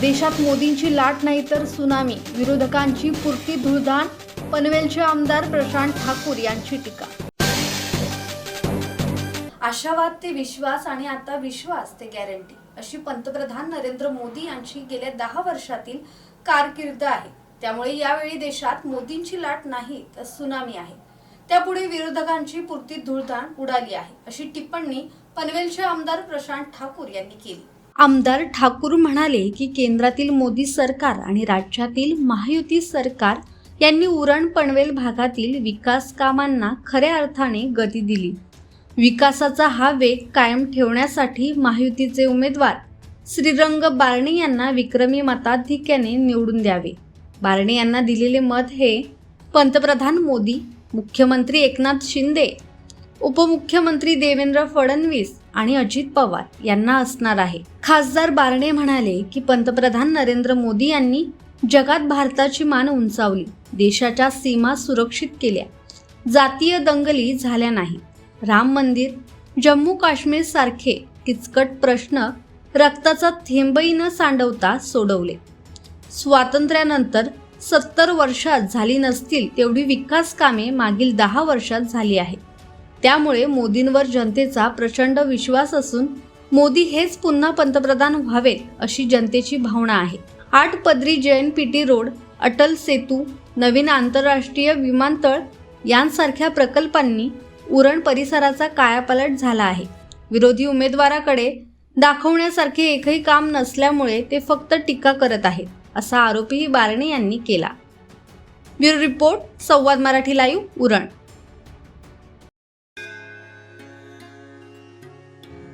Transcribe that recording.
देशात मोदींची लाट नाही तर सुनामी. विरोधकांची पुरती धुळधाण पनवेलचे आमदार प्रशांत ठाकूर यांची टीका. आशावाद ते विश्वास आणि आता विश्वास ते गॅरंटी अशी पंतप्रधान नरेंद्र मोदी यांची गेल्या दहा वर्षातील कारकीर्द आहे. त्यामुळे यावेळी देशात मोदींची लाट नाही तर सुनामी आहे. त्यापुढे विरोधकांची पुरती धुळधाण उडाली आहे अशी टिप्पणी पनवेलचे आमदार प्रशांत ठाकूर यांनी केली. आमदार ठाकूर म्हणाले की केंद्रातील मोदी सरकार आणि राज्यातील महायुती सरकार यांनी उरण पनवेल भागातील विकास कामांना खऱ्या अर्थाने गती दिली. विकासाचा हा वेग कायम ठेवण्यासाठी महायुतीचे उमेदवार श्रीरंग बारणे यांना विक्रमी मताधिक्याने निवडून द्यावे. बारणे यांना दिलेले मत हे पंतप्रधान मोदी मुख्यमंत्री एकनाथ शिंदे उपमुख्यमंत्री देवेंद्र फडणवीस आणि अजित पवार यांना असणार आहे. खासदार बारणे म्हणाले की पंतप्रधान नरेंद्र मोदी यांनी जगात भारताची मान उंचावली देशाच्या सीमा सुरक्षित केल्या. जातीय दंगली झाल्या नाही. राम मंदिर जम्मू काश्मीर सारखे किचकट प्रश्न रक्ताचा थेंबही न सांडवता सोडवले. स्वातंत्र्यानंतर सत्तर वर्षात झाली नसतील तेवढी विकास कामे मागील दहा वर्षात झाली आहेत. त्यामुळे मोदींवर जनतेचा प्रचंड विश्वास असून मोदी हेच पुन्हा पंतप्रधान व्हावेत अशी जनतेची भावना आहे. आठ पदरी जैन पीटी रोड अटल सेतू नवीन आंतरराष्ट्रीय विमानतळ यांसारख्या प्रकल्पांनी उरण परिसराचा कायापालट झाला आहे. विरोधी उमेदवाराकडे दाखवण्यासारखे एकही काम नसल्यामुळे ते फक्त टीका करत आहेत असा आरोपही बारणे यांनी केला. Bureau report Samvad Marathi live Uran.